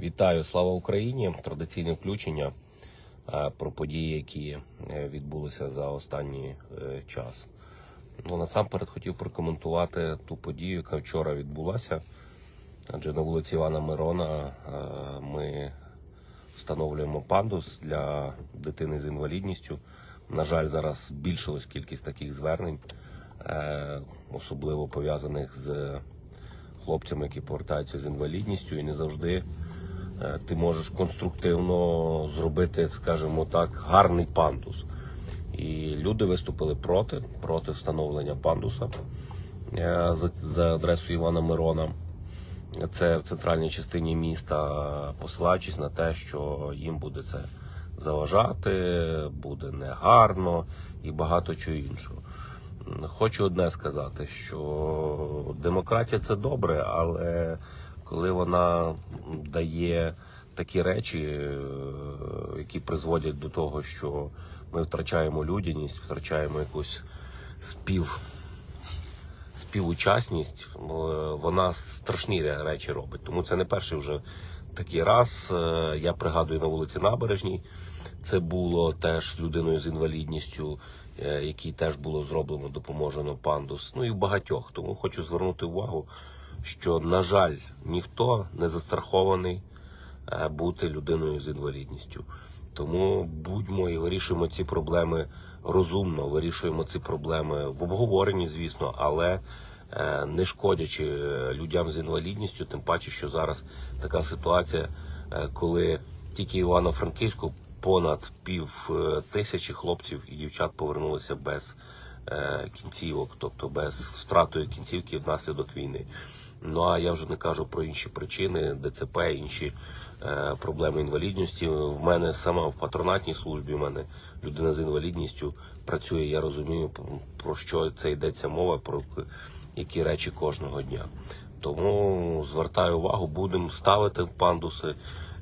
Вітаю, слава Україні! Традиційне включення е, про події, які е, відбулися за останній е, час. Ну, насамперед хотів прокоментувати ту подію, яка вчора відбулася. Адже на вулиці Івана Мирона ми встановлюємо пандус для дитини з інвалідністю. На жаль, зараз збільшилась кількість таких звернень, особливо пов'язаних з хлопцями, які повертаються з інвалідністю, і не завжди ти можеш конструктивно зробити, скажімо так, гарний пандус. І люди виступили проти, проти встановлення пандуса е, за, за адресою Івана Мирона. Це в центральній частині міста, посилаючись на те, що їм буде це заважати, буде негарно і багато чого іншого. Хочу одне сказати, що демократія це добре, але коли вона дає такі речі, е, які призводять до того, що ми втрачаємо людяність, втрачаємо якусь спів співучасність, е, вона страшні речі робить. Тому це не перший вже такий раз. Е, Я пригадую на вулиці Набережній. Це було теж з людиною з інвалідністю, якій теж було зроблено допоможено пандус. Ну і в багатьох. Тому хочу звернути увагу, що, на жаль, ніхто не застрахований е, бути людиною з інвалідністю. Тому будьмо і вирішуємо ці проблеми розумно, вирішуємо ці проблеми в обговоренні, звісно, але е, не шкодячи е, людям з інвалідністю, тим паче, що зараз така ситуація, коли тільки Івано-Франківську понад пів тисячі хлопців і дівчат повернулися без кінцівок, тобто без втратою кінцівки внаслідок війни. Ну а я вже не кажу про інші причини, ДЦП, інші е, проблеми інвалідності. В мене сама в патронатній службі, в мене людина з інвалідністю працює. Я розумію, про що це йдеться мова, про які речі кожного дня. Тому звертаю увагу, будемо ставити пандуси,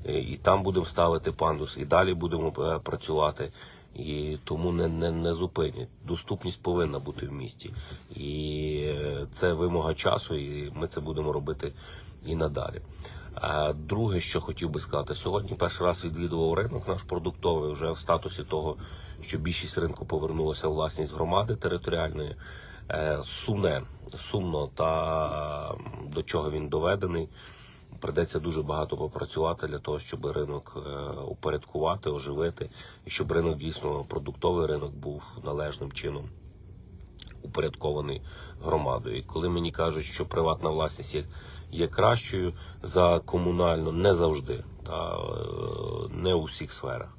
е, і там будемо ставити пандус, і далі будемо е, працювати. І тому не, не, не зупинять. Доступність повинна бути в місті. І е, це вимога часу, і ми це будемо робити і надалі. А друге, що хотів би сказати, сьогодні перший раз відвідував ринок наш продуктовий вже в статусі того, що більшість ринку повернулася у власність громади територіальної. Е, Сумне, сумно та до чого він доведений. Придеться дуже багато попрацювати для того, щоб ринок е, упорядкувати, оживити, і щоб ринок дійсно продуктовий ринок був належним чином упорядкований громадою. І коли мені кажуть, що приватна власність є, є кращою за комунальну, не завжди, та е, не у всіх сферах,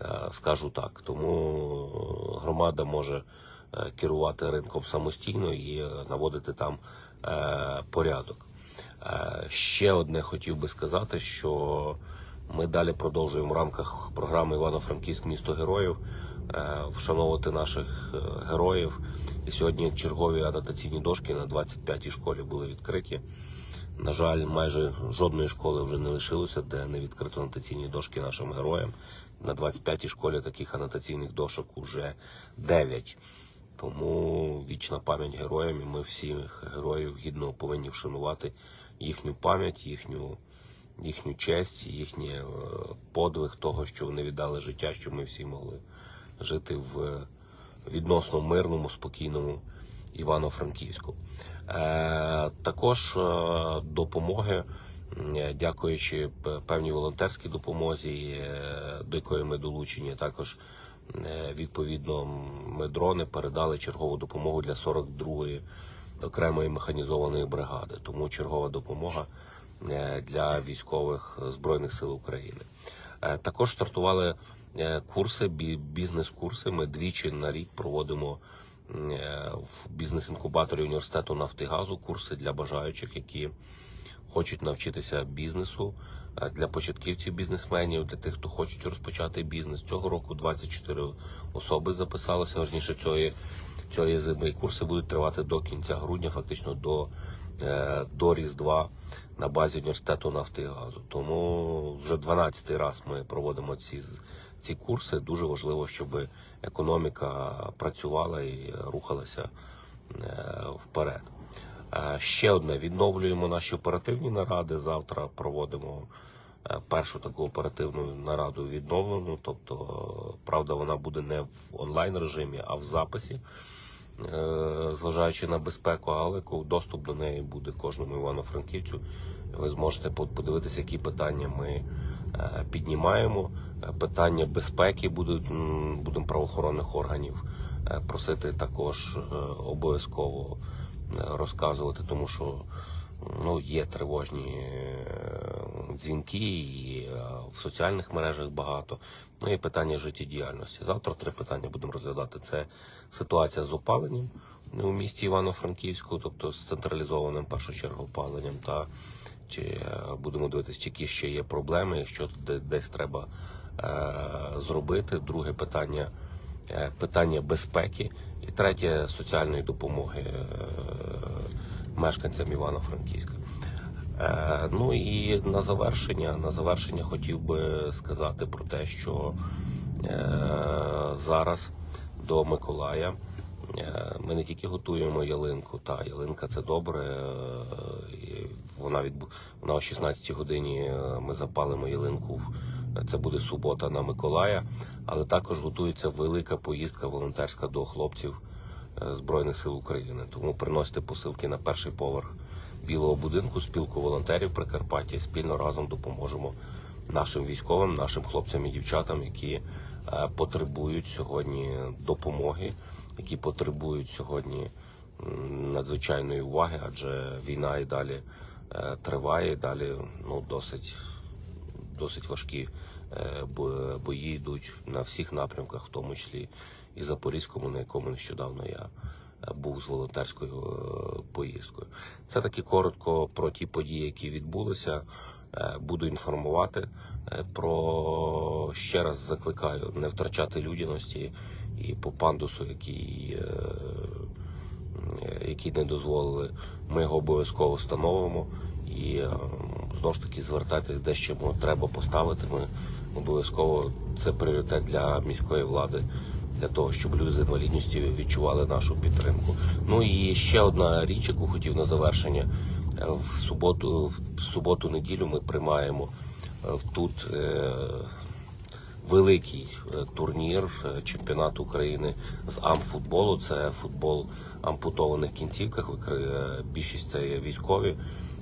е, скажу так. Тому громада може керувати ринком самостійно і наводити там порядок. Е, Ще одне хотів би сказати, що ми далі продовжуємо в рамках програми Івано-Франківськ місто героїв е, вшановувати наших е, героїв. І сьогодні чергові анотаційні дошки на 25-й школі були відкриті. На жаль, майже жодної школи вже не лишилося, де не відкрито анотаційні дошки нашим героям. На 25-й школі таких анотаційних дошок уже 9. Тому вічна пам'ять героям, і ми всіх героїв гідно повинні вшанувати їхню пам'ять, їхню, їхню честь, їхній е, подвиг того, що вони віддали життя, щоб ми всі могли жити в відносно мирному, спокійному Івано-Франківську. Е, також е, допомоги, е, дякуючи певній волонтерській допомозі, е, до якої ми долучені, також е, відповідно ми дрони передали чергову допомогу для 42-ї окремої механізованої бригади. Тому чергова допомога е, для військових збройних сил України. Е, Також стартували е, курси, бі- бізнес-курси. Ми двічі на рік проводимо е, в бізнес-інкубаторі університету Нафтигазу курси для бажаючих, які хочуть навчитися бізнесу е, для початківців бізнесменів, для тих, хто хочуть розпочати бізнес. Цього року 24 особи записалися. Верніше цієї, цієї зими. І курси будуть тривати до кінця грудня, фактично до, е, до Різдва на базі університету Нафтигазу. Тому вже 12-й раз ми проводимо ці, ці курси. Дуже важливо, щоб економіка працювала і рухалася е, вперед. Е, Ще одне відновлюємо наші оперативні наради. Завтра проводимо першу таку оперативну нараду відновлено. Тобто, е, правда, вона буде не в онлайн режимі, а в записі, е, зважаючи на безпеку, але доступ до неї буде кожному івано-франківцю. Ви зможете подивитися, які питання ми е, піднімаємо. Е, Питання безпеки будуть будемо правоохоронних органів е, просити також е, обов'язково е, розказувати, тому що ну, є тривожні е, дзвінки, і е, в соціальних мережах багато. Ну і питання життєдіяльності. Завтра три питання будемо розглядати. Це ситуація з опаленням у місті Івано-Франківську, тобто з централізованим першу чергу опаленням, та чи е, будемо дивитися, які ще є проблеми, де- десь треба е, зробити. Друге питання питання безпеки, і третє соціальної допомоги мешканцям Івано-Франківська. Е, Ну і на завершення, на завершення хотів би сказати про те, що е, зараз до Миколая е, ми не тільки готуємо ялинку, та ялинка це добре. Вона відбу... вона о 16 годині ми запалимо ялинку. Це буде субота на Миколая, але також готується велика поїздка волонтерська до хлопців Збройних сил України. Тому приносите посилки на перший поверх білого будинку, спілку волонтерів Прикарпаття. Спільно разом допоможемо нашим військовим, нашим хлопцям і дівчатам, які е, потребують сьогодні допомоги, які потребують сьогодні надзвичайної уваги, адже війна і далі е, триває, і далі ну досить досить важкі е, бої йдуть на всіх напрямках, в тому числі і Запорізькому, на якому нещодавно я е, був з волонтерською е, поїздкою. Це таки коротко про ті події, які відбулися. Е, Буду інформувати про ще раз закликаю не втрачати людяності і по пандусу, який які не дозволили, ми його обов'язково встановимо. І знову ж таки звертайтесь, де ще треба поставити. Ми обов'язково це пріоритет для міської влади, для того, щоб люди з інвалідністю відчували нашу підтримку. Ну і ще одна річ, яку хотів на завершення. В суботу, в суботу-неділю ми приймаємо е, тут. е, великий е, турнір чемпіонату України з амфутболу. Це футбол ампутованих кінцівках. Більшість це є військові.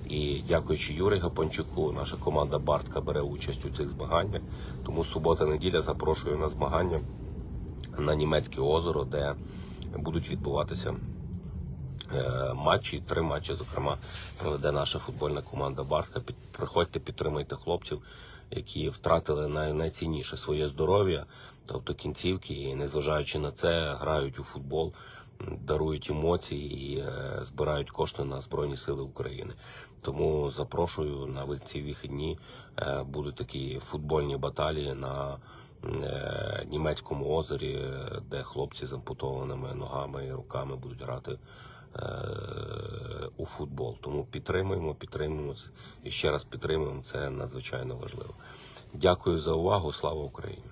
І дякуючи Юрію Гапончуку, наша команда Бартка бере участь у цих змаганнях. Тому субота-неділя запрошую на змагання на німецьке озеро, де будуть відбуватися е, матчі, три матчі, зокрема, проведе наша футбольна команда Бартка. Приходьте, підтримайте хлопців, які втратили най, найцінніше своє здоров'я, тобто кінцівки, і незважаючи на це, грають у футбол, дарують емоції і е, збирають кошти на Збройні Сили України. Тому запрошую на ці вихідні. Е, будуть такі футбольні баталії на німецькому озері, де хлопці з ампутованими ногами і руками будуть грати е, у футбол. Тому підтримуємо, підтримуємо і ще раз підтримуємо. Це надзвичайно важливо. Дякую за увагу. Слава Україні!